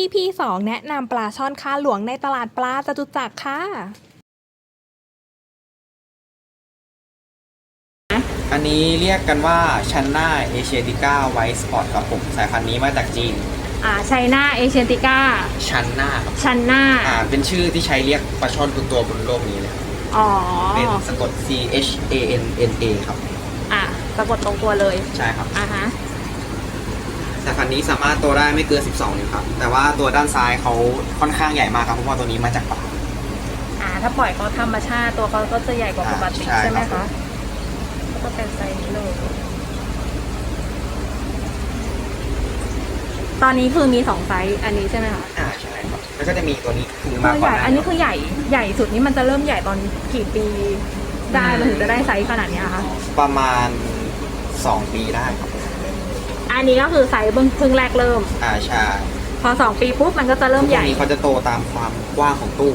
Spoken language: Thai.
EP 2 แนะนำปลาช่อนคาหลวงในตลาดปลาจตุจักรค่ะ อันนี้เรียกกันว่าชันนาเอเชียติก้าไวท์สปอร์ตครับผม สายพันธุ์นี้มาจากจีน อ่าไชน่าเอเชียติก้าชันนาครับชันน่าอ่าเป็นชื่อที่ใช้เรียกปลาช่อนทุกตัวบนโลกนี้เลยครับอ๋อเป็นสะกด C H A N N A ครับ อะปรากฏตรงตัวเลย ใช่ครับ อ่าฮะ สายพันธุ์นี้สามารถโตได้ไม่เกิน 12 นิ้วครับ แต่ว่าตัวด้านซ้ายเขาค่อนข้างใหญ่มากครับเพราะว่าตัวนี้มาจากปลาอ่า ถ้าปล่อยเขาธรรมชาติตัวเขาก็จะใหญ่กว่าปกติอ่าใช่ใช่ไหมครัคะบ ก็เป็นไซส์นี้เลยตอนนี้คือมีสองไซส์อันนี้ใช่ไหมคะอ่าใช่ครับแล้วก็จะมีตัวนี้คือตัมาวกใหกว่าญ่อันนี้คือใหญ่ใหญ่สุดนี่มันจะเริ่มใหญ่ตอนกี่ปี ได้มันถึงจะได้ไซส์ขนาดเนี้ยคะประมาณ 2 ปีได้ครับอั นนี้ก็คือไซส์เพิ่งเพิ่งแรกเริ่ม อ่าใช่พอสองปีปุ๊บมันก็จะเริ่มใหญ่ พวกนี้เขาจะโตตามความกว้างของตู้